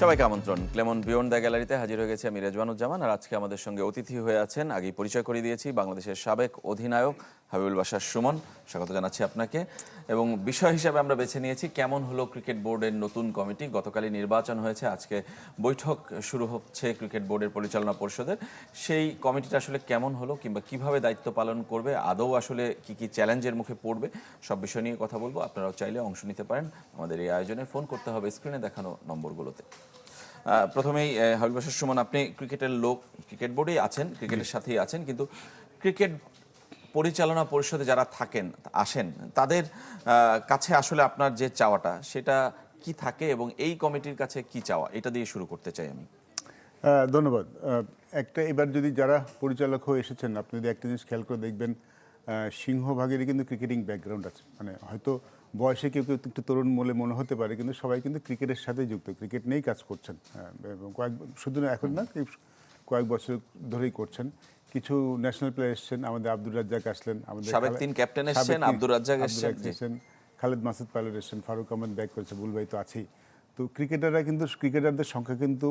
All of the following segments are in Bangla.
সবাইকে আমন্ত্রণ। ক্লেমন বিয়ন্ড দ্য গ্যালারিতে হাজির হয়ে গেছে আমি রেজওয়ানুজ্জামান, আর আজকে আমাদের সঙ্গে অতিথি হয়ে আছেন, আগেই পরিচয় করিয়ে দিয়েছি, বাংলাদেশের সাবেক অধিনায়ক হাবিবুল বাসার সুমন স্বাগত জানাচ্ছি আপনাকে। এবং বিষয় হিসাবে আমরা বেছে নিয়েছি কেমন হলো ক্রিকেট বোর্ডের নতুন কমিটি? গতকালই নির্বাচন হয়েছে আজকে বৈঠক শুরু হচ্ছে ক্রিকেট বোর্ডের পরিচালনা পরিষদের। সেই কমিটিটা আসলে কেমন হলো কিংবা কীভাবে দায়িত্ব পালন করবে? আদৌ আসলে কি কি চ্যালেঞ্জের মুখে পড়বে? সব বিষয় নিয়ে কথা বলব। আপনারাও চাইলে অংশ নিতে পারেন। আমাদের এই আয়োজনে ফোন করতে হবে স্ক্রিনে দেখানো নম্বরগুলোতে। প্রথমেই আহ, হাবিব বাসার সুমন আপনি ক্রিকেটের লোক ক্রিকেট বোর্ডেই আছেন ক্রিকেটের সাথেই আছেন কিন্তু ক্রিকেট পরিচালনা পরিষদে যারা থাকেন, আসেন, তাদের কাছে আসলে আপনার যে চাওয়াটা, সেটা কি থাকে এবং এই কমিটির কাছে কি চাওয়া? এটা দিয়ে শুরু করতে চাই আমি। ধন্যবাদ। একটা এবার যদি যারা পরিচালক হয়ে এসেছেন, আপনি যদি একটা জিনিস খেয়াল করে দেখবেন সিংহভাগেরই কিন্তু ক্রিকেটিং ব্যাকগ্রাউন্ড আছে। মানে হয়তো বয়সে কেউ কেউ একটু তরুণ বলে মনে হতে পারে, কিন্তু সবাই কিন্তু ক্রিকেটের সাথে যুক্ত। ক্রিকেট নিয়েই কাজ করছেন। কয়েক, শুধু এখন না কয়েক বছর ধরেই করছেন। কিছু ন্যাশনাল প্লেয়ার এসেছেন আমাদের আব্দুর রাজ্জাক আসলেন আমাদের সাবেক তিন ক্যাপ্টেন এসেছেন, আব্দুর রাজ্জাক এসেছেন, খালেদ মাসুদ পাইলট এসেছেন ফারুক আহমেদ ব্যাক করেছে বুলভাই তো আছেই। তো ক্রিকেটাররা কিন্তু ক্রিকেটারদের সংখ্যা কিন্তু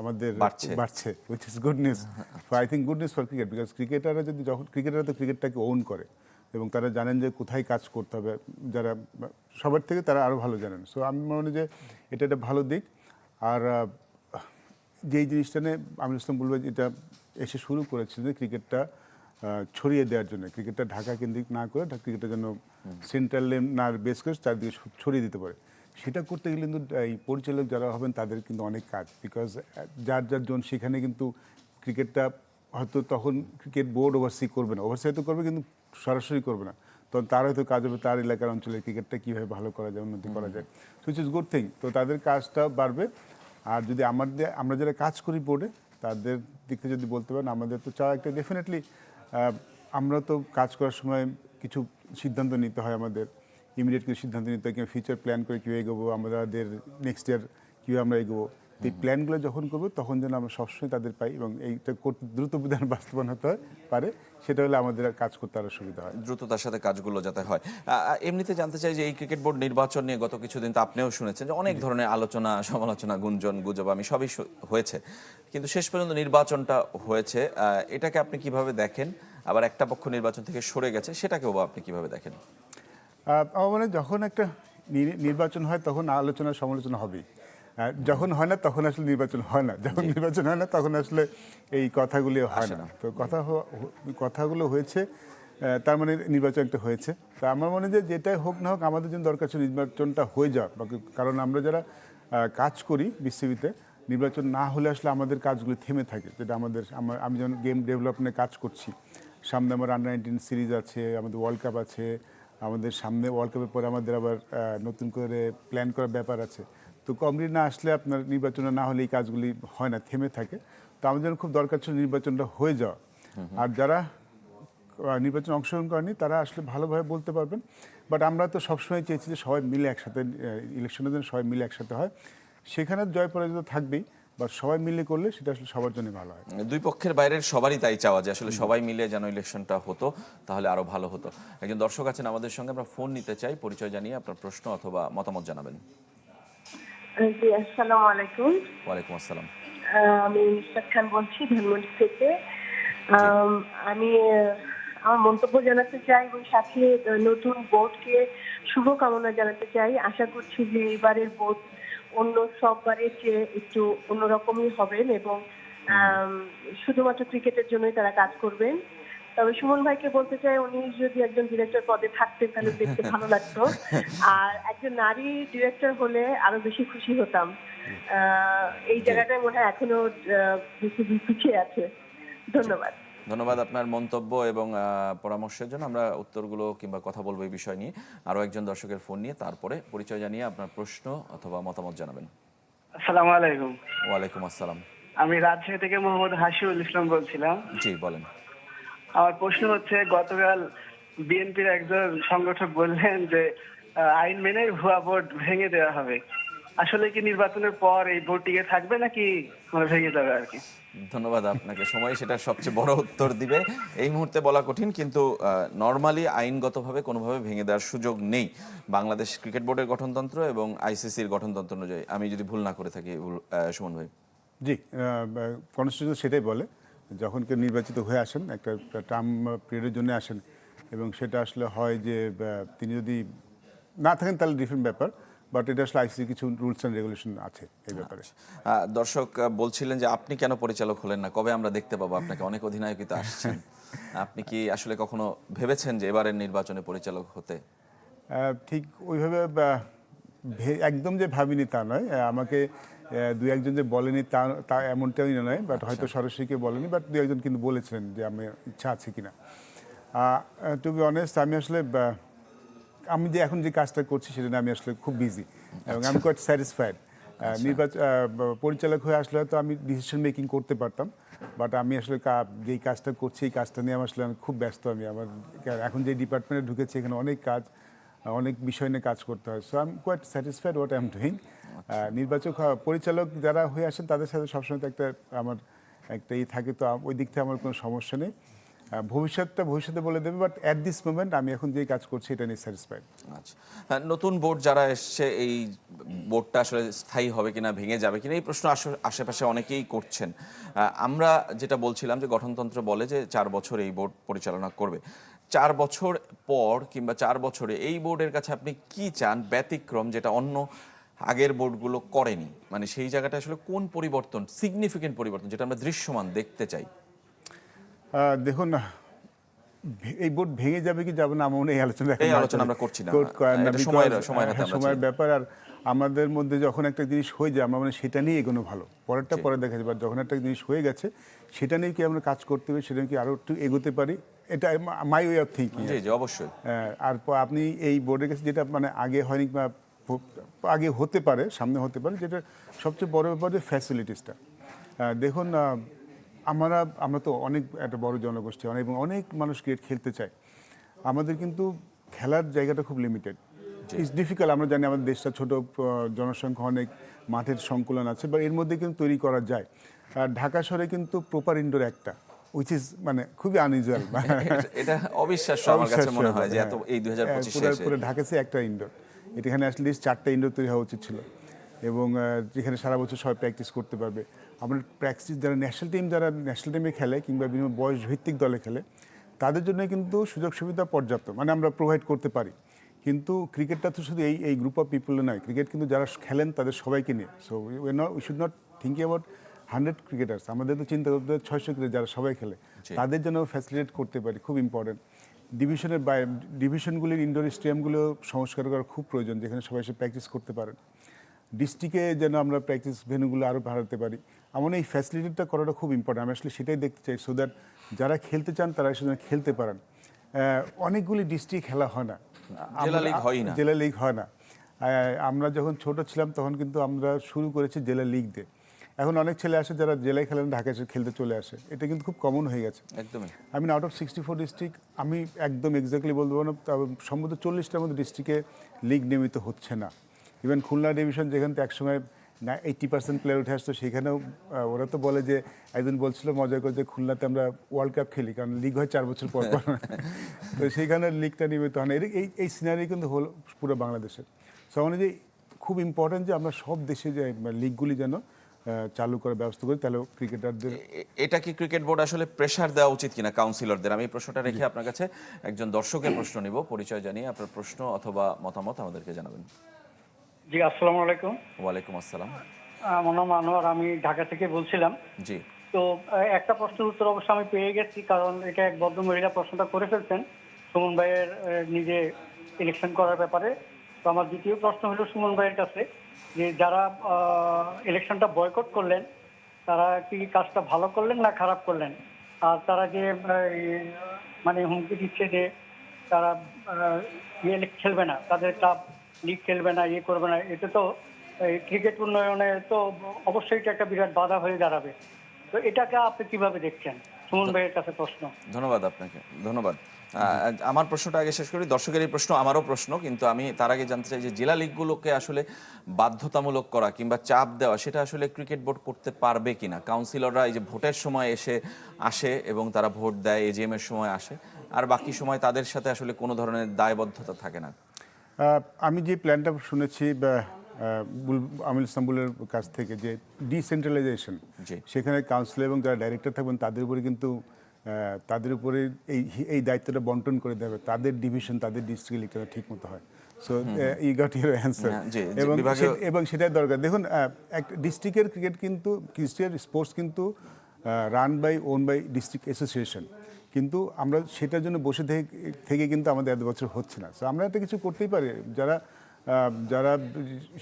আমাদের বাড়ছে। Which is good news I think good news for cricket because ক্রিকেটাররা যদি যখন ক্রিকেটাররা তো ক্রিকেটটাকে ওন করে এবং তারা জানেন যে কোথায় কাজ করতে হবে যারা সবার থেকে তারা আরও ভালো জানেন। সো আমি মনে যে এটা একটা ভালো দিক। আর যেই জিনিসটা নিয়ে আমি ইসলাম বলব যে এটা এসে শুরু করেছিল যে ক্রিকেটটা ছড়িয়ে দেওয়ার জন্য। ক্রিকেটটা ঢাকা কেন্দ্রিক না করে ক্রিকেটটা যেন সেন্ট্রাল লেন না বেস করে চারদিকে ছড়িয়ে দিতে পারে। সেটা করতে গেলে কিন্তু এই পরিচালক যারা হবেন তাদের কিন্তু অনেক কাজ। বিকজ যার যার জন সেখানে কিন্তু ক্রিকেটটা হয়তো তখন ক্রিকেট বোর্ড ওভারসি করবে না। ওভারসি হয়তো করবে কিন্তু সরাসরি করবে না। তখন তার হয়তো কাজ হবে তার এলাকার অঞ্চলে ক্রিকেটটা কীভাবে ভালো করা যায় উন্নতি করা যায়। সুইচ ইজ গুড থিং তো তাদের কাজটা বাড়বে। আর যদি আমাদের আমরা যারা কাজ করি বোর্ডে তাদের দিক থেকে যদি বলতে পারেন, আমাদের তো চাওয়া একটা ডেফিনেটলি আমরা তো কাজ করার সময় কিছু সিদ্ধান্ত নিতে হয় আমাদের। ইমিডিয়েট কিছু সিদ্ধান্ত নিতে হয়, কিংবা ফিউচার প্ল্যান করে কীভাবে এগোবো, আমাদের নেক্সট ইয়ার কীভাবে আমরা এগোবো। তো এই প্ল্যানগুলো যখন করব তখন যেন আমরা সবসময় তাদের পাই এবং এইটা দ্রুত বিধান বাস্তবায়ন হতে পারে। সেটা হলে আমাদের কাজ করতে আরও সুবিধা হয়। দ্রুততার সাথে কাজগুলো যাতে হয়। এমনিতে জানতে চাই যে এই ক্রিকেট বোর্ড নির্বাচন নিয়ে গত কিছুদিন তো আপনিও শুনেছেন যে অনেক ধরনের আলোচনা সমালোচনা গুঞ্জন গুজব আমি সবই হয়েছে। কিন্তু শেষ পর্যন্ত নির্বাচনটা হয়েছে। এটাকে আপনি কীভাবে দেখেন? আবার একটা পক্ষ নির্বাচন থেকে সরে গেছে সেটাকেও বা আপনি কীভাবে দেখেন? আমার মনে যখন একটা নির্বাচন হয় তখন আলোচনা সমালোচনা হবেই। যখন হয় না তখন আসলে নির্বাচন হয় না। যখন নির্বাচন হয় না তখন আসলে এই কথাগুলি হয় না। তো কথা কথাগুলো হয়েছে তার মানে নির্বাচন একটা হয়েছে। তা আমার মনে যে যেটাই হোক না হোক আমাদের জন্য দরকার ছিল নির্বাচনটা হয়ে বাকি- কারণ আমরা যারা কাজ করি বিসিবিতে নির্বাচন না হলে আসলে আমাদের কাজগুলি থেমে থাকে। যেটা আমাদের আমার আমি যেমন গেম ডেভেলপমেন্টে কাজ করছি সামনে আমার আন্ডার নাইনটিন সিরিজ আছে আমাদের ওয়ার্ল্ড কাপ আছে আমাদের সামনে ওয়ার্ল্ড কাপের পরে আমাদের আবার নতুন করে প্ল্যান করার ব্যাপার আছে। তো কমিটি না আসলে আপনার নির্বাচন না হলে এই কাজগুলি হয় না, থেমে থাকে। তো আমাদের জন্য খুব দরকার ছিল নির্বাচনটা হয়ে যাওয়া। আর যারা নির্বাচনে অংশগ্রহণ করেনি, তারা আসলে ভালোভাবে বলতে পারবেন। বাট আমরা তো সবসময় চেয়েছি যে সবাই মিলে একসাথে ইলেকশনের জন্য সবাই মিলে একসাথে হয়। সেখানে জয় পরাজয় তো থাকবেই, বাট সবাই মিলে করলে সেটা আসলে সবার জন্য ভালো হয়। দুই পক্ষের বাইরের সবারই তাই চাওয়া যে আসলে সবাই মিলে যেন ইলেকশনটা হতো, তাহলে আরও ভালো হতো। একজন দর্শক আছেন আমাদের সঙ্গে, আমরা ফোন নিতে চাই। পরিচয় জানিয়ে আপনার প্রশ্ন অথবা মতামত জানাবেন। জি আসসালামু আলাইকুম। ওয়ালাইকুম আসসালাম। আমি নুসরাত খান বলছি ধানমন্ডি থেকে। আম, আমি আমার মন্তব্য জানাতে চাই ওই সাথে নতুন বোর্ডকে শুভকামনা জানাতে চাই। আশা করছি যে এবারের বোর্ড অন্য সববারের চেয়ে একটু অন্যরকমই হবেন এবং শুধুমাত্র ক্রিকেটের জন্যই তারা কাজ করবেন। তবে সুমন ভাইকে বলতে চাই উনি যদি একজন ডিরেক্টর পদে থাকতেন তাহলে দেখতে ভালো লাগতো। আর একজন নারী ডিরেক্টর হলে আরও বেশি খুশি হতাম। এই জায়গাটায় মনে হয় এখনও পিছিয়ে আছে। ধন্যবাদ। ধন্যবাদ আপনার মন্তব্য এবং পরামর্শের জন্য। আমরা উত্তরগুলো কিংবা কথা বলব এই বিষয় নিয়ে। আরও একজন দর্শকের ফোন নিয়ে তারপরে পরিচয় জানিয়ে আপনার প্রশ্ন অথবা মতামত জানাবেন। আসসালামু আলাইকুম। ওয়ালাইকুম আসসালাম। আমি রাজশাহী থেকে মোহাম্মদ হাসিউল ইসলাম বলছিলাম। জি বলেন। আমার প্রশ্ন হচ্ছে গতকাল বিএনপির একজন সংগঠক বললেন যে আইন মেনে ভুয়া ভোট ভেঙে দেওয়া হবে। আসলে কি নির্বাচনের পর এই ভোট টিকে থাকবে নাকি মানে ভেঙে যাবে আর কি? ধন্যবাদ আপনাকে। সময় সেটা সবচেয়ে বড় উত্তর দিবে। এই মুহূর্তে বলা কঠিন কিন্তু নর্মালি আইনগতভাবে কোনোভাবে ভেঙে দেওয়ার সুযোগ নেই। বাংলাদেশ ক্রিকেট বোর্ডের গঠনতন্ত্র এবং আইসিসির গঠনতন্ত্র অনুযায়ী। আমি যদি ভুল না করে থাকি সুমন ভাই। জি কনস্টিটিউশন সেটাই বলে। যখন কেউ নির্বাচিত হয়ে আসেন একটা টার্ম পিরিয়ডের জন্য আসেন এবং সেটা আসলে হয় যে তিনি যদি না থাকেন তাহলে ডিফারেন্ট ব্যাপার বাট এটা আসলে আইসিসি কিছু রুলস অ্যান্ড রেগুলেশন আছে এই ব্যাপারে। দর্শক বলছিলেন যে আপনি কেন পরিচালক হলেন না? কবে আমরা দেখতে পাবো আপনাকে? অনেক অধিনায়কই তো আসছেন। আপনি কি আসলে কখনো ভেবেছেন যে এবারের নির্বাচনে পরিচালক হতে? ঠিক ওইভাবে একদম যে ভাবিনি তা নয়। আমাকে দু একজন যে বলেনি তা তা এমনটাই নয় বাট হয়তো সরাসরি বলেনি বাট দু একজন কিন্তু বলেছিলেন যে আমার ইচ্ছা আছে কিনা। টু বি অনেস্ট আমি আসলে আমি যে এখন যে কাজটা করছি সেটা নিয়ে আমি আসলে খুব বিজি এবং আমি কোয়াইট স্যাটিসফাইড নির্বাচন পরিচালক হয়ে আসলে হয়তো আমি ডিসিশন মেকিং করতে পারতাম বাট আমি আসলে যেই কাজটা করছি এই কাজটা নিয়ে আমি আসলে আমি খুব ব্যস্ত আমি আমার এখন যে ডিপার্টমেন্টে ঢুকেছি এখানে অনেক কাজ অনেক বিষয় নিয়ে কাজ করতে হয় so I am quite satisfied what I am doing নির্বাচক পরিচালক যারা হয়ে আসেন তাদের সাথে সবসময় তো একটা আমার একটা ই থাকে তো ওই দিক থেকে আমার কোনো সমস্যা নেই। ভবিষ্যৎটা ভবিষ্যতে বলে দেবে বাট অ্যাট দিস মোমেন্ট আমি এখন যে কাজ করছি এটা নিয়ে স্যাটিসফাইড আচ্ছা। নতুন বোর্ড যারা এসছে এই বোর্ডটা আসলে স্থায়ী হবে কিনা ভেঙে যাবে কিনা এই প্রশ্ন আশেপাশে অনেকেই করছেন। আমরা যেটা বলছিলাম যে গঠনতন্ত্র বলে যে চার বছর এই বোর্ড পরিচালনা করবে। চার বছর পর কিংবা চার বছরে এই বোর্ডের কাছে আপনি কি চান ব্যতিক্রম যেটা অন্য আগের বোর্ডগুলো করেনি। মানে সেই জায়গাটা আসলে কোন পরিবর্তন সিগনিফিকেন্ট পরিবর্তন যেটা আমরা দৃশ্যমান দেখতে চাই? দেখুন এই বোর্ড ভেঙে যাবে কি যাবে না আমার এই আলোচনা এই আলোচনা আমরা করছি না। because, সময়ের- সময়ের হ্যাঁ, ব্যাপার আর আমাদের মধ্যে যখন একটা জিনিস হয়ে যায় আমরা মানে সেটা নিয়ে এগোনো ভালো। পরেরটা পরে দেখা যাবে যখন একটা জিনিস হয়ে গেছে সেটা নিয়ে কি আমরা কাজ করতে পারি সেটা নিয়ে কি আরও একটু এগোতে পারি? এটা মাই ওয়ে অফ থিঙ্কিং জি জি অবশ্যই। আর আপনি এই বোর্ডের কাছে যেটা মানে আগে হয়নি বা আগে হতে পারে সামনে হতে পারে যেটা সবচেয়ে বড় ব্যাপার যে ফ্যাসিলিটিসটা দেখুন আমরা আমরা তো অনেক একটা বড় জনগোষ্ঠী অনেক এবং অনেক মানুষ ক্রিকেট খেলতে চায়। আমাদের কিন্তু খেলার জায়গাটা খুব লিমিটেড ইটস ডিফিকাল্ট আমরা জানি আমাদের দেশটা ছোট জনসংখ্যা অনেক মাঠের সংকুলন আছে বা এর মধ্যে কিন্তু তৈরি করা যায়। আর ঢাকা শহরে কিন্তু প্রপার ইনডোর একটা উইচ ইজ মানে খুবই আনইউজুয়াল এটা- অবিশ্বাস্য আমার কাছে মনে হয় যে এত এই দুই হাজার পঁচিশে পুরো পুরো ঢাকাতে একটা ইনডোর এখানে অ্যাটলিস্ট চারটা ইনডোর তৈরি হওয়া উচিত ছিল। এবং যেখানে সারা বছর সবাই প্র্যাকটিস করতে পারবে। আপনার প্র্যাকটিস যারা ন্যাশনাল টিম যারা ন্যাশনাল টিমে খেলে কিংবা বিভিন্ন বয়স ভিত্তিক দলে খেলে তাদের জন্য কিন্তু সুযোগ সুবিধা পর্যাপ্ত। মানে আমরা প্রোভাইড করতে পারি। কিন্তু ক্রিকেটটা তো শুধু এই এই গ্রুপ অফ পিপল নয়। ক্রিকেট কিন্তু যারা খেলেন তাদের সবাইকে নিয়ে। So we not we should not think about hundred cricketers আমাদের তো চিন্তা করতে হবে ছয়শো ক্রিকেট যারা সবাই খেলে। তাদের জন্য ফ্যাসিলিটেট করতে পারি। খুব ইম্পর্টেন্ট ডিভিশনের বাইরে ডিভিশনগুলির ইনডোর স্টেডিয়ামগুলো সংস্কার করা খুব প্রয়োজন যেখানে সবাই এসে প্র্যাকটিস করতে পারেন। ডিস্ট্রিক্টে যেন আমরা প্র্যাকটিস ভেনুগুলো আরও বাড়াতে পারি। আমার এই ফ্যাসিলিটিটা করাটা খুব ইম্পর্টেন্ট আমি আসলে সেটাই দেখতে চাই সো দ্যাট যারা খেলতে চান তারা সেখানে খেলতে পারেন। অনেকগুলি ডিস্ট্রিক্ট খেলা হয় না। জেলা লিগ হয়ই না। জেলা লিগ হয় না। আমরা যখন ছোট ছিলাম তখন কিন্তু আমরা শুরু করেছি জেলা লিগ দিয়ে এখন অনেক ছেলে আসে যারা জেলায় খেলেন ঢাকায় এসে খেলতে চলে আসে। এটা কিন্তু খুব কমন হয়ে গেছে। একদমই। I mean out of sixty four district আমি একদম এক্স্যাক্টলি বলতে পারব না সম্ভবত চল্লিশটার মধ্যে ডিস্ট্রিক্টে লিগ নিয়মিত হচ্ছে না। ইভেন খুলনা ডিভিশন যেখান থেকে একসময় না এইট্টি পার্সেন্ট প্লেয়ার উঠে আসতো সেখানেও ওরা তো বলে যে একদিন বলছিল মজা করে যে খুলনাতে আমরা ওয়ার্ল্ড কাপ খেলি কারণ লিগ হয় চার বছর পর পর। তো সেইখানে লিগটা নিয়মিত হয় না। এই এই সিনারি কিন্তু হলো পুরো বাংলাদেশের। সো অনুযায়ী খুব ইম্পর্টেন্ট যে আমরা সব দেশে যে লিগগুলি যেন চালু করার ব্যবস্থা করি তাহলে ক্রিকেটারদের এটা কি ক্রিকেট বোর্ড আসলে প্রেসার দেওয়া উচিত কিনা কাউন্সিলরদের আমি এই প্রশ্নটা রেখে আপনার কাছে একজন দর্শকের প্রশ্ন নিব পরিচয় জানিয়ে আপনার প্রশ্ন অথবা মতামত আমাদেরকে জানাবেন। জি আসসালামু আলাইকুম। ওয়ালাইকুম আসসালাম। আমার নাম আনোয়ার আমি ঢাকা থেকে বলছিলাম। জি। তো একটা প্রশ্নের উত্তর অবশ্য আমি পেয়ে গেছি কারণ এটা এক ভদ্র মহিলা প্রশ্নটা করে ফেলছেন। সুমন ভাইয়ের নিজে ইলেকশন করার ব্যাপারে। তো আমার দ্বিতীয় প্রশ্ন হলো সুমন ভাইয়ের কাছে। যে যারা ইলেকশনটা বয়কট করলেন তারা কি কাজটা ভালো করলেন না খারাপ করলেন? আর তারা যে মানে হুমকি দিচ্ছে যে তারা ইয়ে খেলবে না তাদের ক্লাব লিগ খেলবে না ইয়ে করবে না এতে তো ক্রিকেট উন্নয়নে তো অবশ্যই এটা একটা বিরাট বাধা হয়ে দাঁড়াবে। তো এটাকে আপনি কীভাবে দেখছেন? সুমন ভাইয়ের কাছে প্রশ্ন। ধন্যবাদ আপনাকে ধন্যবাদ। আমার প্রশ্নটা আগে শেষ করি। দর্শকের এই প্রশ্ন আমারও প্রশ্ন কিন্তু আমি তার আগে জানতে চাই যে জেলা লিগগুলোকে আসলে বাধ্যতামূলক করা কিংবা চাপ দেওয়া সেটা আসলে ক্রিকেট বোর্ড করতে পারবে কিনা? কাউন্সিলররা এই যে ভোটের সময় এসে আসে এবং তারা ভোট দেয় এজিএম এর সময় আসে আর বাকি সময় তাদের সাথে আসলে কোনো ধরনের দায়বদ্ধতা থাকে না? আমি যে প্ল্যানটা শুনেছি আমিল ইসলামবুলের কাছ থেকে যে ডিসেন্ট্রালাইজেশন। সেখানে কাউন্সিলর এবং যারা ডাইরেক্টর থাকবেন তাদের উপরে কিন্তু তাদের উপরে এই এই দায়িত্বটা বন্টন করে দেবে তাদের ডিভিশন তাদের ডিস্ট্রিক্ট লিখতে ঠিক মতো হয় so I got your answer এবং এবং সেটাই দরকার। দেখুন একটা ডিস্ট্রিক্টের ক্রিকেট কিন্তু ডিস্ট্রিক্টের স্পোর্টস কিন্তু run by own by district association কিন্তু আমরা সেটার জন্য বসে থেকে থেকে কিন্তু আমাদের এত বছর হচ্ছে না। সো আমরা একটা কিছু করতেই পারি। যারা যারা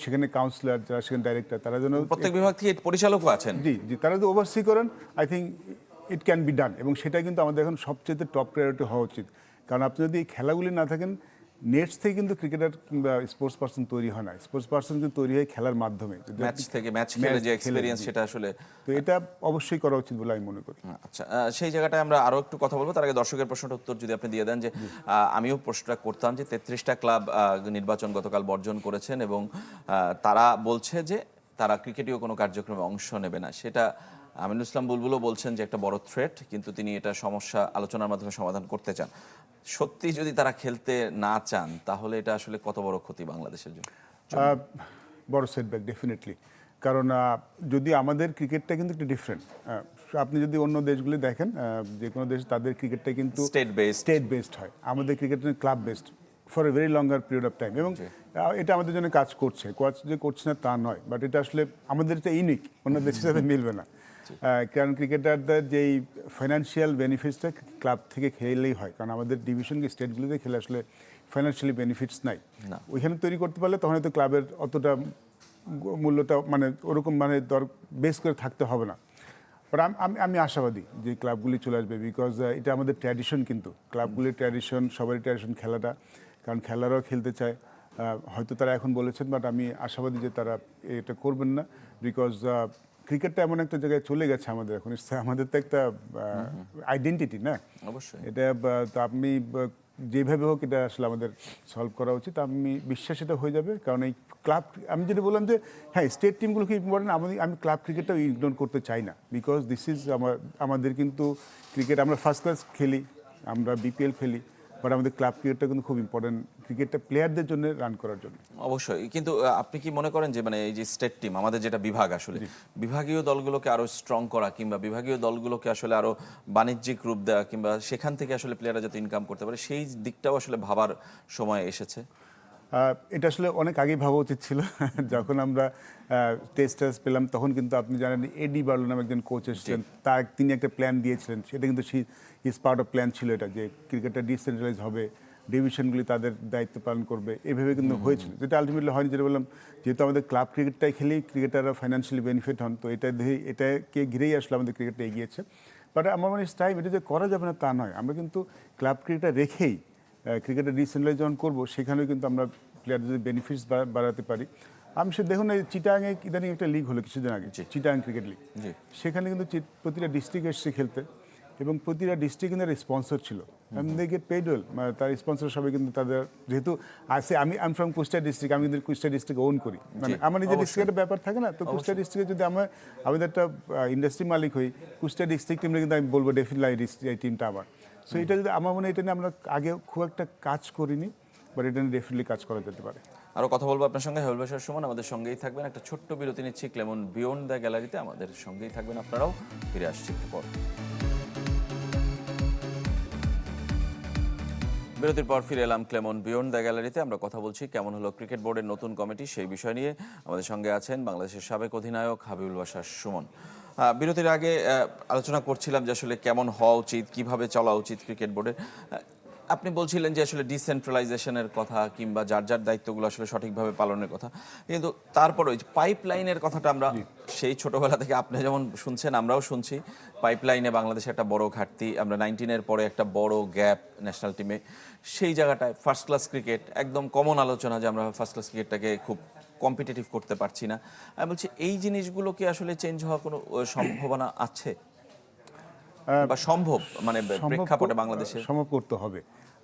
সেখানে কাউন্সিলর যারা সেখানে ডাইরেক্টর তারা যেন প্রত্যেক বিভাগ থেকে পরিচালকও আছেন। জি জি তারা যদি ওভারসি করেন I think it can be done এবং সেটা কিন্তু আমাদের এখন সবচেয়ে টপ প্রায়োরিটি হওয়া উচিত। কারণ আপনি যদি এই খেলাগুলি না থাকেন নেটস থেকে কিন্তু ক্রিকেটার কিংবা স্পোর্টস পার্সন তৈরি হয় না। স্পোর্টস পার্সন কিন্তু তৈরি হয় খেলার মাধ্যমে। ম্যাচ থেকে ম্যাচ খেলে যে এক্সপিরিয়েন্স। সেটা আসলে তো এটা অবশ্যই করা উচিত বলে আমি মনে করি। আচ্ছা সেই জায়গাটায় আমরা আরও একটু কথা বলব। তার আগে দর্শকের প্রশ্নটা উত্তর যদি আপনি দিয়ে দেন যে আমিও প্রশ্নটা করতাম যে তেত্রিশটা ক্লাব নির্বাচন গতকাল বর্জন করেছেন এবং তারা বলছে যে তারা ক্রিকেটীয় কোনো কার্যক্রমে অংশ নেবে না। সেটা আমিনুল ইসলাম বুলবুলও বলছেন যে একটা বড় থ্রেট কিন্তু তিনি এটা সমস্যা আলোচনার মাধ্যমে সমাধান করতে চান। সত্যি যদি তারা খেলতে না চান তাহলে এটা আসলে কত বড় ক্ষতি বাংলাদেশের জন্য? বড় সেটব্যাক ডেফিনেটলি কারণ যদি আমাদের ক্রিকেটটা কিন্তু একটু ডিফারেন্ট আপনি যদি অন্য দেশগুলি দেখেন যে কোনো দেশ তাদের ক্রিকেটটা কিন্তু স্টেট based। স্টেট বেসড হয়। আমাদের cricket club based for a very longer period of time এবং এটা আমাদের জন্য কাজ করছে। কাজ যে করছে না তা নয়। বাট এটা আসলে আমাদের এটা ইউনিক অন্য দেশের সাথে মিলবে না। কারণ ক্রিকেটারদের যেই ফাইন্যান্সিয়াল বেনিফিটসটা ক্লাব থেকে খেলেই হয় কারণ আমাদের ডিভিশন স্টেটগুলিতে খেলে আসলে ফাইন্যান্সিয়ালি বেনিফিটস নাই। ওইখানে তৈরি করতে পারলে তখন হয়তো ক্লাবের অতটা মূল্যটা মানে ওরকম মানে দর বেস করে থাকতে হবে না। বাট আমি আমি আশাবাদী যে ক্লাবগুলি চলে আসবে বিকজ এটা আমাদের ট্র্যাডিশন কিন্তু। ক্লাবগুলির ট্র্যাডিশন সবারই ট্র্যাডিশন খেলাটা কারণ খেলারাও খেলতে চায়। হয়তো তারা এখন বলেছেন বাট আমি আশাবাদী যে তারা এটা করবেন না বিকজ ক্রিকেটটা এমন একটা জায়গায় চলে গেছে আমাদের এখন। আমাদের তো একটা আইডেন্টিটি না? অবশ্যই। এটা তো আপনি যেভাবে হোক এটা আসলে আমাদের সলভ করা উচিত। আমি বিশ্বাস এটা হয়ে যাবে কারণ এই ক্লাব আমি যেটা বললাম যে হ্যাঁ স্টেট টিমগুলো কি ইম্পর্টেন্ট আমি আমি ক্লাব ক্রিকেটটাও ইগনোর করতে চাই না বিকজ দিস ইজ আমার আমাদের কিন্তু ক্রিকেট আমরা ফার্স্ট ক্লাস খেলি আমরা বিপিএল খেলি। বাট আমাদের ক্লাব ক্রিকেটটা কিন্তু খুব ইম্পর্টেন্ট ক্রিকেটটা প্লেয়ারদের জন্য রান করার জন্য। অবশ্যই কিন্তু আপনি কি মনে করেন যে মানে এই যে স্টেট টিম আমাদের যেটা বিভাগ আসলে বিভাগীয় দলগুলোকে আরও স্ট্রং করা কিংবা বিভাগীয় দলগুলোকে আসলে আরও বাণিজ্যিক রূপ দেওয়া কিংবা সেখান থেকে আসলে প্লেয়াররা যাতে ইনকাম করতে পারে সেই দিকটাও আসলে ভাবার সময় এসেছে? এটা আসলে অনেক আগেই ভাবা উচিত ছিল। যখন আমরা টেস্ট টেস্ট পেলাম তখন কিন্তু আপনি জানেন এডি বার্লো নামে একজন কোচ এসেছিলেন। তার তিনি একটা প্ল্যান দিয়েছিলেন। সেটা কিন্তু ইজ পার্ট অফ প্ল্যান ছিল এটা যে ক্রিকেটটা ডিসেন্ট্রালাইজ হবে ডিভিশনগুলি তাদের দায়িত্ব পালন করবে। এভাবে কিন্তু হয়েছিল। যেটা আলটিমেটলি হয়নি যেটা বললাম যেহেতু আমাদের ক্লাব ক্রিকেটটাই খেলেই ক্রিকেটাররা ফাইন্যান্সিয়ালি বেনিফিট হন তো এটা এটাকে ঘিরেই আসলে আমাদের ক্রিকেটটা এগিয়েছে। বাট আমার মনে টাইম এটা যে করা যাবে না তা নয়। আমরা কিন্তু ক্লাব ক্রিকেটটা রেখেই ক্রিকেটের ডিসেন্ট্রালাইজ যখন করব সেখানেও কিন্তু আমরা প্লেয়ারদের বেনিফিটস বাড়াতে পারি। আমি সে দেখুন এই চিটাংয়ে ইদানিং একটা লিগ হলো কিছুদিন আগে চিটাং ক্রিকেট লিগ। সেখানে কিন্তু প্রতিটা ডিস্ট্রিক্ট এসছে খেলতে এবং প্রতিটা ডিস্ট্রিক্ট কিন্তু স্পন্সর ছিল। দে গেট পেড ওয়েল তার স্পন্সর সবাই কিন্তু তাদের যেহেতু আছে আমি আই ফ্রম কুষ্টিয়া ডিস্ট্রিক্ট আমি কিন্তু কুষ্টিয়া ডিস্ট্রিক্ট ওন করি। মানে আমার নিজের ডিস্ট্রিক্টের ব্যাপার থাকে না তো কুষ্টিয়া ডিস্ট্রিক্টে যদি আমার আমাদের একটা ইন্ডাস্ট্রি মালিক হই কুষ্টিয়া ডিস্ট্রিক্ট টিমটা কিন্তু আমি বলব ডেফিনেটলি এই টিমটা আমার। সো এটা যদি আমার মনে হয় এটা নিয়ে আমরা আগে খুব একটা কাজ করিনি বাট এটা নিয়ে ডেফিনেটলি কাজ করা যেতে পারে। আরও কথা বলব আপনার সঙ্গে। হেউল বাসার সুমন, আমাদের সঙ্গেই থাকবেন। একটা ছোট্ট বিরতি নিচ্ছি, ক্লেমন বিয়ন্ড দ্য গ্যালারিতে। আমাদের সঙ্গেই থাকবেন আপনারাও। ফিরে আসছি একটু পর। বিরতির পর ফিরে এলাম ক্লেমন বিয়ন্ড দ্য গ্যালারিতে। আমরা কথা বলছি কেমন হলো ক্রিকেট বোর্ডের নতুন কমিটি সেই বিষয় নিয়ে। আমাদের সঙ্গে আছেন বাংলাদেশের সাবেক অধিনায়ক হাবিবুল বাসার সুমন। বিরতির আগে আলোচনা করছিলাম যে আসলে কেমন হওয়া উচিত কীভাবে চলা উচিত ক্রিকেট বোর্ডের আপনি বলছিলেন যে আসলে ডিসেন্ট্রালাইজেশনের কথা কিংবা যার যার দায়িত্বগুলো আসলে সঠিকভাবে পালনের কথা। কিন্তু তারপর ওই পাইপ লাইনের কথাটা আমরা সেই ছোটবেলা থেকে আপনি যেমন শুনছেন আমরাও শুনছি। পাইপ লাইনে বাংলাদেশে একটা বড় ঘাটতি আমরা নাইনটিনের পরে একটা বড় গ্যাপ ন্যাশনাল টিমে। সেই জায়গাটায় ফার্স্ট ক্লাস ক্রিকেট একদম কমন আলোচনা যে আমরা ফার্স্ট ক্লাস ক্রিকেটটাকে খুব কম্পিটিটিভ করতে পারছি না। আমি বলছি এই জিনিসগুলো কি আসলে চেঞ্জ হওয়ার কোনো সম্ভাবনা আছে? বা সম্ভব? মানে প্রেক্ষাপটে বাংলাদেশে সম্ভব করতে হবে।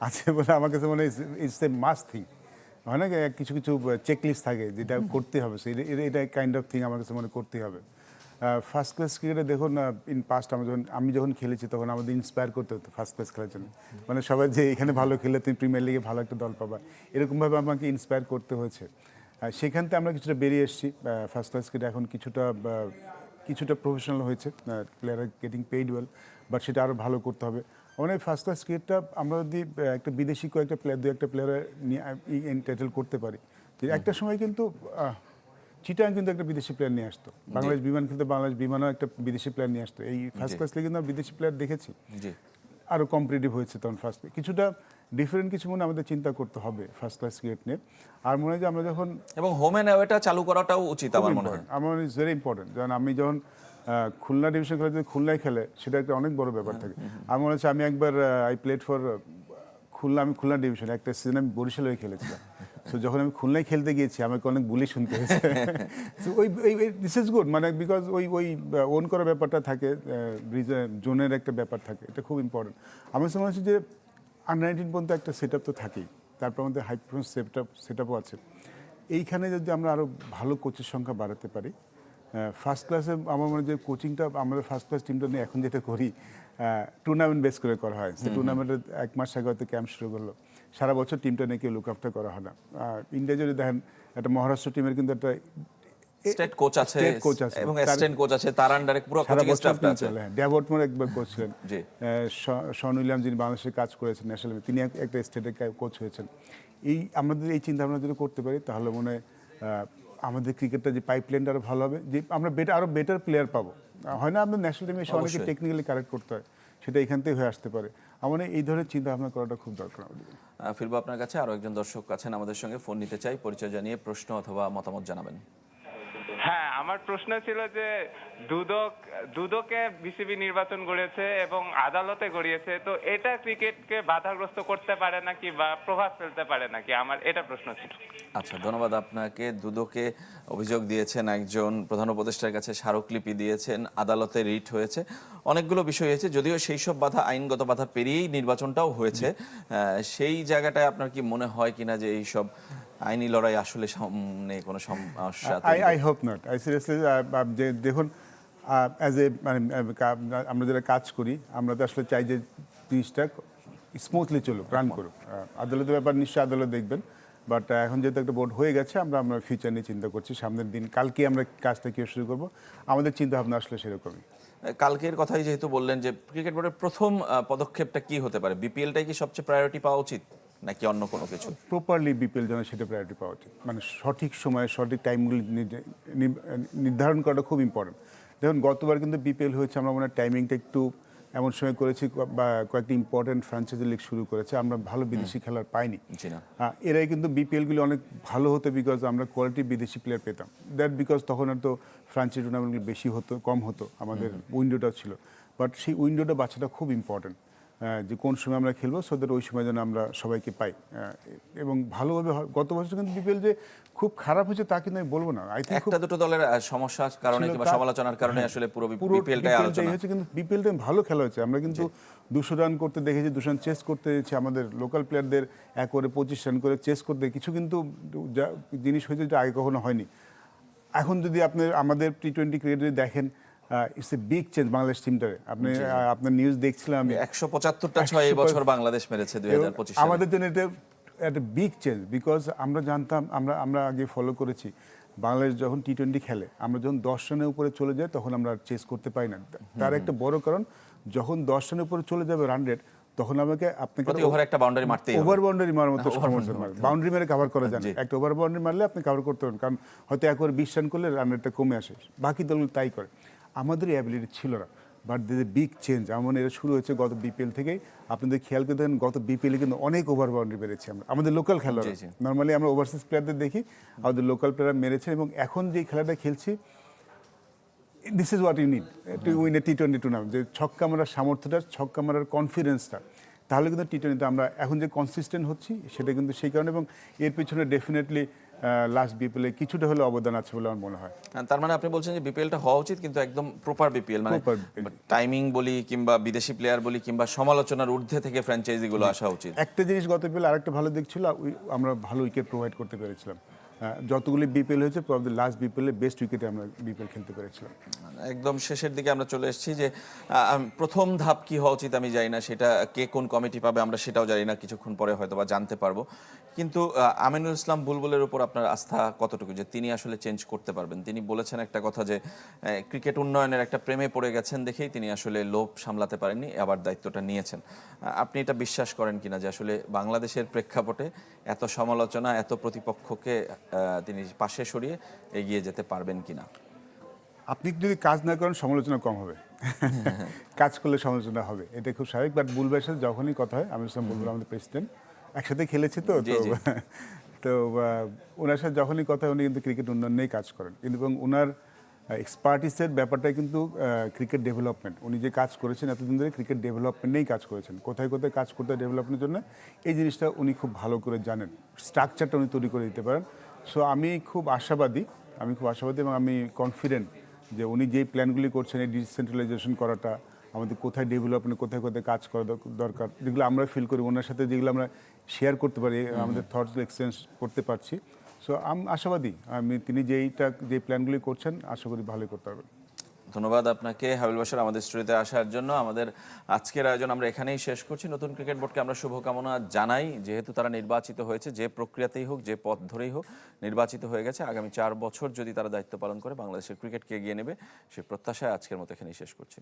আছে বলে আমার কাছে মনে হয় ইটস এ মাস্ট থিং হয় না কিছু কিছু চেকলিস্ট থাকে যেটা করতে হবে। সেই এটা কাইন্ড অফ থিং আমার কাছে মনে করতে হবে। ফার্স্ট ক্লাস ক্রিকেটে দেখুন ইন পাস্ট আমি যখন আমি যখন খেলেছি তখন আমাদের ইন্সপায়ার করতে হতো ফার্স্ট ক্লাস খেলার জন্য। মানে সবাই যে এখানে ভালো খেলে তুমি প্রিমিয়ার লিগে ভালো একটা দল পাবা। এরকমভাবে আমাকে ইন্সপায়ার করতে হয়েছে। সেখান থেকে আমরা কিছুটা বেরিয়ে এসেছি। ফার্স্ট ক্লাস ক্রিকেট এখন কিছুটা কিছুটা প্রফেশনাল হয়েছে। Player getting paid well but সেটা আরও ভালো করতে হবে। মানে ফার্স্ট ক্লাস ক্রিকেটটা আমরা যদি একটা বিদেশি কয়েকটা প্লেয়ার দু একটা প্লেয়ার নিয়ে এন্টাইটেল করতে পারি যে একটা সময় কিন্তু চিটাং কিন্তু একটা বিদেশি প্লেয়ার নিয়ে আসতো। বাংলাদেশ বিমান কিন্তু বাংলাদেশ বিমানও একটা বিদেশি প্লেয়ার নিয়ে আসতো। এই ফার্স্ট ক্লাস লিগে কিন্তু আমরা বিদেশি প্লেয়ার দেখেছি। আরও কম্পিটিটিভ হয়েছে তখন ফার্স্ট কিছুটা ডিফারেন্ট কিছু মনে আমাদের চিন্তা করতে হবে ফার্স্ট ক্লাস ক্রিকেট নিয়ে। আর মনে হয় যে আমরা যখন এবং হোম এন্ড অ্যাওয়েটা চালু করাটাও উচিত আমার মনে হয়। আমার ইটস ভেরি ইম্পর্টেন্ট যেমন আমি যখন খুলনা ডিভিশন খেলে যদি খুলনায় খেলে সেটা একটা অনেক বড় ব্যাপার থাকে। আমার মনে হচ্ছে আমি একবার আই প্লেড ফর খুলনা আমি খুলনা ডিভিশন একটা সিজন আমি বরিশালে হয়ে খেলেছিলাম। সো যখন আমি খুলনায় খেলতে গিয়েছি আমাকে অনেক বুলি শুনতে হয়েছে। So, ওই দিস ইজ গুড মানে বিকজ ওই ওই ওন করার ব্যাপারটা থাকে জোনের একটা ব্যাপার থাকে এটা খুব ইম্পর্টেন্ট আমার মনে হচ্ছে যে আন্ডার নাইনটিন পর্যন্ত একটা সেট তো থাকেই। তারপর আমাদের high performance set up set আপও আছে। এইখানে যদি আমরা আরও ভালো কোচের সংখ্যা বাড়াতে পারি ফার্স্ট ক্লাসে আমার মনে হয় যে কোচিংটা আমাদের ফার্স্ট ক্লাস টিমটা নিয়ে এখন যেটা করি টুর্নামেন্ট বেস করে করা হয়। সে টুর্নামেন্টের এক মাস আগে হয়তো ক্যাম্প শুরু করল। সারা বছর টিমটা নিয়ে কেউ লুক আফটার করা হয় না। আর ইন্ডিয়া যদি দেখেন একটা মহারাষ্ট্র টিমের কিন্তু একটা স্টেট কোচ আছে coach আছে। এবং অ্যাসিস্ট্যান্ট কোচ আছে তার আন্ডারে পুরো কোচিং আছে। একবার কোচ ছিলেন জি। শন উইলিয়াম যিনি বাংলাদেশে কাজ করেছেন ন্যাশনাল তিনি একটা স্টেটের কোচ হয়েছেন। এই আমাদের এই চিন্তা ভাবনা যদি করতে পারি তাহলে মনে আমাদের ক্রিকেটটা যে পাইপলাইনটা আরও ভালো হবে যে আমরা বেটার আরও বেটার প্লেয়ার পাবো। হয় না আমাদের ন্যাশনাল টিমে এসে অনেকে টেকনিক্যালি কারেক্ট করতে হয় সেটা এখান থেকে হয়ে আসতে পারে। আমার এই ধরনের চিন্তা ভাবনা করাটা খুব দরকার আমাদের। ফিরবো আপনার কাছে আরও একজন দর্শক আছেন আমাদের সঙ্গে। ফোন নিতে চাই পরিচয় জানিয়ে প্রশ্ন অথবা মতামত জানাবেন। আমার প্রশ্ন ছিল যে দুদক দুদকে বিসিবি নির্বাচন করেছে এবং আদালতে গড়িয়েছে তো এটা ক্রিকেটকে বাধাগ্রস্ত করতে পারে নাকি বা প্রভাব ফেলতে পারে নাকি? আমার এটা প্রশ্ন ছিল। আচ্ছা ধন্যবাদ আপনাকে। দুদকে অভিযোগ দিয়েছেন একজন প্রধান উপদেষ্টার কাছে স্মারকলিপি দিয়েছেন আদালতে রিট হয়েছে। অনেকগুলো বিষয় হয়েছে যদিও সেই সব বাধা আইনগত বাধা পেরিয়েই নির্বাচনটাও হয়েছে। আহ, সেই জায়গাটায় আপনার কি মনে হয় কিনা যে এই সব আইনি লড়াই আসলে সামনে কোনো সমস্যা I I hope not I seriously দেখুন অ্যাজ এ মানে আমরা যারা কাজ করি আমরা তো আসলে চাই যে জিনিসটা স্মুথলি চলুক রান করুক। আদালতের ব্যাপার নিশ্চয়ই আদালত দেখবেন বাট এখন যেহেতু একটা বোর্ড হয়ে গেছে আমরা আমরা ফিউচার নিয়ে চিন্তা করছি সামনের দিন কালকে আমরা কাজটা কীভাবে শুরু করব আমাদের চিন্তা ভাবনা আসলে সেরকমই। কালকের কথাই যেহেতু বললেন যে ক্রিকেট বোর্ডের প্রথম পদক্ষেপটা কি হতে পারে? বিপিএলটাই কি সবচেয়ে প্রায়োরিটি পাওয়া উচিত? নাকি অন্য কোনো কিছু? প্রপারলি বিপিএল যেন সেটা প্রায়োরিটি পাওয়া উচিত। মানে সঠিক সময়ে সঠিক টাইমগুলি নির্ধারণ করাটা খুব ইম্পর্টেন্ট দেখুন গতবার কিন্তু বিপিএল হয়েছে আমরা মনে হয় টাইমিংটা একটু এমন সময় করেছি বা কয়েকটি ইম্পর্টেন্ট ফ্রাঞ্চাইজি লিগ শুরু করেছে আমরা ভালো বিদেশি খেলার পাইনি। এরাই কিন্তু বিপিএলগুলি অনেক ভালো হতো বিকজ আমরা কোয়ালিটি বিদেশি প্লেয়ার পেতাম। দ্যাট বিকজ তখন হয়তো ফ্রান্সি টুর্নামেন্টগুলি বেশি হতো কম হতো আমাদের উইন্ডোটা ছিল। বাট সেই উইন্ডোটা বাচ্চাটা খুব ইম্পর্টেন্ট যে কোন সময় আমরা খেলব সো দ্যাট ওই সময় যেন আমরা সবাইকে পাই। এবং ভালোভাবে গত বছর কিন্তু বিপিএল যে খুব খারাপ হয়েছে তা কিন্তু আমি বলব না। আই থিঙ্ক একটা দুটো দলের সমস্যার কারণে কিংবা সমালোচনার কারণে হ্যাঁ, আসলে পুরো বিপিএলটাই আলোচনা। হচ্ছে কিন্তু বিপিএলটা ভালো খেলা হয়েছে। আমরা কিন্তু দুশো রান করতে দেখেছি দুশো রান চেস করতে দেখেছি আমাদের লোকাল প্লেয়ারদের এক করে পঁচিশ রান করে চেস করতে কিছু কিন্তু যা জিনিস হয়েছে যেটা আগে কখনো হয়নি। এখন যদি আপনি আমাদের টি টোয়েন্টি ক্রিকেটে দেখেন it's a big change Bangladesh টিমটারে আপনি আপনার নিউজ দেখছিলাম আমি। একশো পঁচাত্তরটা ছয় বছর বাংলাদেশ মেরেছে দুই হাজার পঁচিশ আমাদের জন্য এটা একটা বিগ চেঞ্জ বিকজ আমরা জানতাম আমরা আমরা আগে ফলো করেছি। বাংলাদেশ যখন টি টোয়েন্টি খেলে আমরা যখন দশ রানের উপরে চলে যাই তখন আমরা চেস করতে পারি না। তার একটা বড় কারণ যখন দশ রানের উপরে চলে যাবে রান রেট তখন আমাকে আপনাকে ওভারে একটা মারতেই হবে। ওভার বাউন্ডারি মারার মতো বাউন্ডারি মেরে কভার করা যায় একটা ওভার বাউন্ডারি মারলে আপনি কভার করতে পারেন কারণ হয়তো একবার বিশ রান করলে রান রেটটা কমে আসে। বাকি দলগুলো তাই করে। আমাদের অ্যাবিলিটি ছিল না। But this a big change আমার এটা শুরু হয়েছে গত বিপিএল থেকেই। আপনাদের খেয়াল করে দেখেন গত বিপিএলে কিন্তু অনেক ওভার বাউন্ডারি মেরেছি আমরা। আমাদের লোকাল খেলোয়াড়। নর্মালি আমরা ওভারসিজ প্লেয়ারদের দেখি আমাদের লোকাল প্লেয়ার মেরেছে এবং এখন যে খেলাটা খেলছি this is what you need to win a T twenty tournament যে ছক্কা মারার সামর্থ্যটা ছক্কা মারার কনফিডেন্সটা তাহলে কিন্তু টি টোয়েন্টিতে আমরা এখন যে কনসিস্টেন্ট হচ্ছি সেটা কিন্তু সেই কারণে এবং এর পিছনে ডেফিনেটলি লাস্ট বিপিএলে কিছুটা হলে অবদান আছে বলে আমার মনে হয়। তার মানে আপনি বলছেন যে বিপিএলটা হওয়া উচিত কিন্তু একদম প্রপার বিপিএল মানে টাইমিং বলি কিংবা বিদেশি প্লেয়ার বলি কিংবা সমালোচনার ঊর্ধ্বে থেকে ফ্র্যাঞ্চাইজি গুলো আসা উচিত। একটা জিনিস গত বিপিএল আরেকটা ভালো দিক ছিল আমরা ভালো উইকেট প্রোভাইড করতে পেরেছিলাম। যতগুলি বিপিএল হয়েছে প্রবলি লাস্ট বিপিএলে বেস্ট উইকেটে আমরা বিপিএল খেলতে পেরেছিলাম। একদম শেষের দিকে আমরা চলে এসেছি যে প্রথম ধাপ কি হওয়া উচিত আমি জানি না সেটা কে কোন কমিটি পাবে আমরা সেটাও জানি না কিছুক্ষণ পরে হয়তো বা জানতে পারব। কিন্তু আমিনুল ইসলাম বুলবুলের উপর আপনার আস্থা কতটুকু? যে তিনি আসলে চেঞ্জ করতে পারবেন। তিনি বলেছেন একটা কথা যে ক্রিকেট উন্নয়নের একটা প্রেমে পড়ে গেছেন দেখেই তিনি আসলে লোভ সামলাতে পারেননি আবার দায়িত্বটা নিয়েছেন। আপনি এটা বিশ্বাস করেন কিনা যে আসলে বাংলাদেশের প্রেক্ষাপটে এত সমালোচনা এত প্রতিপক্ষকে তিনি পাশে সরিয়ে এগিয়ে যেতে পারবেন কিনা? আপনি যদি কাজ না করেন সমালোচনা কম হবে। কাজ করলে সমালোচনা হবে। এটা খুব স্বাভাবিক বাট বুলবের সাথে যখনই কথা হয় আমি ইসলাম বুলবুল আমাদের প্রেসিডেন্ট একসাথে খেলেছি তো তো তো ওনার সাথে যখনই কথা উনি কিন্তু ক্রিকেট উন্নয়ন নিয়েই কাজ করেন। কিন্তু এবং ওনার এক্সপার্টিসের ব্যাপারটাই কিন্তু ক্রিকেট ডেভেলপমেন্ট উনি যে কাজ করেছেন এতদিন ধরে ক্রিকেট ডেভেলপমেন্ট নিয়েই কাজ করেছেন। কোথায় কোথায় কাজ করতে ডেভেলপমেন্টের জন্য এই জিনিসটা উনি খুব ভালো করে জানেন। স্ট্রাকচারটা উনি তৈরি করে দিতে পারেন। সো আমি খুব আশাবাদী আমি খুব আশাবাদী এবং আমি কনফিডেন্ট যে উনি যেই প্ল্যানগুলি করছেন এই ডিসেন্ট্রালাইজেশন করাটা আমাদের কোথায় ডেভেলপমেন্ট কোথায় কোথায় কাজ করা দরকার যেগুলো আমরা ফিল করি ওনার সাথে যেগুলো আমরা শেয়ার করতে পারি আমাদের থটস এক্সচেঞ্জ করতে পারছি। সো আমি আশাবাদী আমি তিনি যেইটা যে প্ল্যানগুলি করছেন আশা করি ভালোই করতে পারবেন। ধন্যবাদ আপনাকে হাবিল বাসার আমাদের স্টুডিওতে আসার জন্য। আমাদের আজকের আয়োজন আমরা এখানেই শেষ করছি। নতুন ক্রিকেট বোর্ডকে আমরা শুভকামনা জানাই। যেহেতু তারা নির্বাচিত হয়েছে যে প্রক্রিয়াতেই হোক যে পথ ধরেই হোক নির্বাচিত হয়ে গেছে। আগামী চার বছর যদি তারা দায়িত্ব পালন করে বাংলাদেশের ক্রিকেটকে এগিয়ে নেবে সে প্রত্যাশায় আজকের মতো এখানেই শেষ করছি।